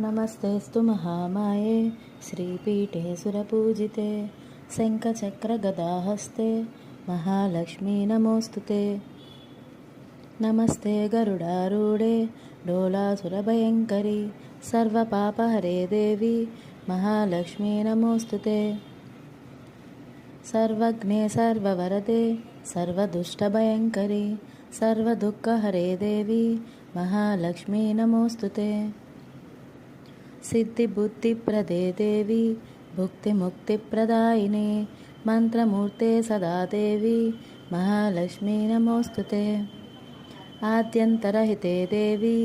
నమస్తేస్తు మహామాయే శ్రీపీఠే సురపూజితే శంఖచక్రగదాహస్తే మహాలక్ష్మీ నమోస్తుతే. నమస్తే గరుడారూఢే డోలాసురభయంకరి సర్వపాపహరే దేవి మహాలక్ష్మీ నమోస్తుతే. సర్వజ్ఞే సర్వవరదే సర్వదుష్టభయంకరి సర్వదుఃఖహరే దేవి మహాలక్ష్మీ నమోస్తుతే. सिद्धिबुद्धिप्रदे देवी भुक्तिमुक्तिप्रदायिने मन्त्रमूर्ते सदा देवी महालक्ष्मी नमोऽस्तु ते आद्यन्तरहिते देवी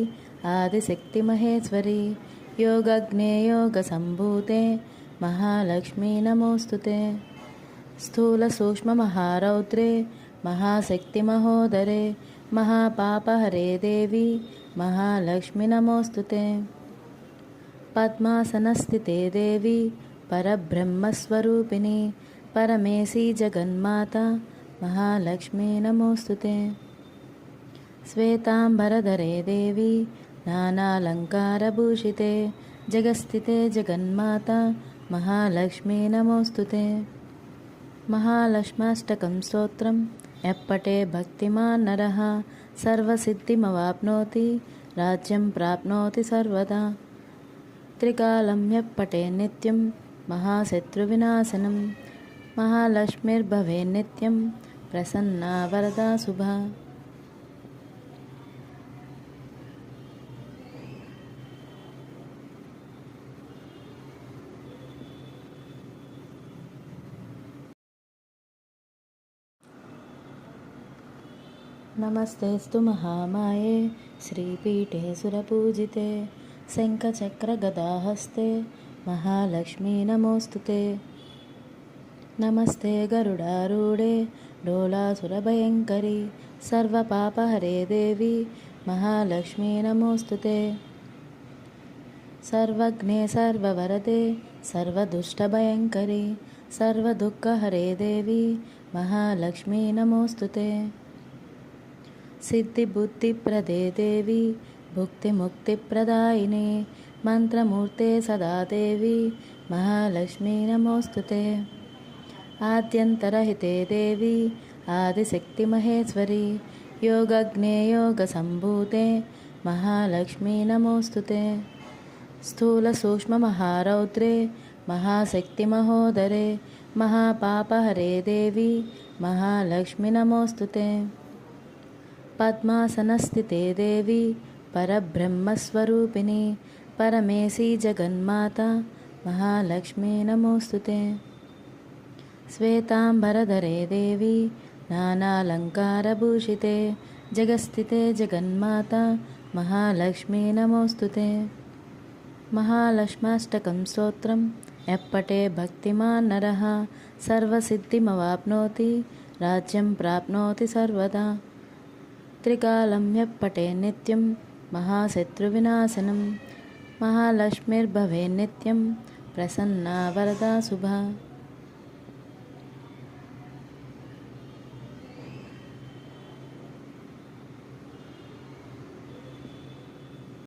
आदिशक्तिमहेश्वरी योगज्ञे योगसम्भूते महालक्ष्मी नमोऽस्तु ते स्थूलसूक्ष्ममहारौद्रे महाशक्तिमहोदरे महापापहरे देवी महालक्ष्मी नमोऽस्तु ते పద్మాసనస్థితే దేవి పరబ్రహ్మస్వరూపిణి. పరమేశీ జగన్మాత మహాలక్ష్మీ నమోస్తుతే. శ్వేతాంబరధరే దేవి నానాలంకారభూషితే. జగస్థితే జగన్మాత మహాలక్ష్మీ నమోస్తుతే. మహాలక్ష్మాష్టకం స్తోత్రం ఎప్పటే భక్తిమాన్ నర. సర్వసిద్ధిమవాప్నోతి రాజ్యం ప్రాప్నోతి సర్వదా. त्रिकालं ह्यप्पटे नित्यं महाशत्रुविनाशनं। महालक्ष्मीर्भवे नित्यं प्रसन्ना वरदा शुभा। नमस्तेऽस्तु महामाये श्रीपीठे सुरपूजिते। శంఖచక్రగదాహస్తే మహాలక్ష్మీ నమోస్తుతే నమస్తే గరుడారూఢే డోలాసురభయంకరి సర్వపాపహరే దేవి మహాలక్ష్మీ నమోస్తుతే సర్వజ్ఞే సర్వవరదే సర్వదుష్టభయంకరి సర్వదుఃఖహరే దేవి మహాలక్ష్మీ నమోస్తుతే సిద్ధిబుద్ధిప్రదే దేవి भुक्तिमुक्तिप्रदायिने मन्त्रमूर्ते सदा देवी महालक्ष्मी नमोऽस्तु ते आद्यन्तरहिते देवी आदिशक्तिमहेश्वरी योगज्ञे योगसम्भूते महालक्ष्मी नमोऽस्तु ते स्थूलसूक्ष्ममहारौद्रे महाशक्तिमहोदरे महापापहरे देवी महालक्ष्मी नमोऽस्तु ते पद्मासनस्थिते देवी పరబ్రహ్మస్వరూపిణి పరమేశీ జగన్మాత మహాలక్ష్మీ నమోస్తుతే శ్వేతాంబరధరే దేవి నానాలంకారభూషితే జగస్థితే జగన్మాత మహాలక్ష్మీ నమోస్తుతే మహాలక్ష్మాష్టకం స్తోత్రం ఎప్పటే భక్తిమాన్ నర సర్వసిద్ధిమవాప్నోతి రాజ్యం ప్రాప్నోతి సర్వదా. త్రికాలం ఎప్పటే నిత్యం మహాశత్రువినాశనం మహాలక్ష్మిర్భవే నిత్యం ప్రసన్నా వరదా శుభా.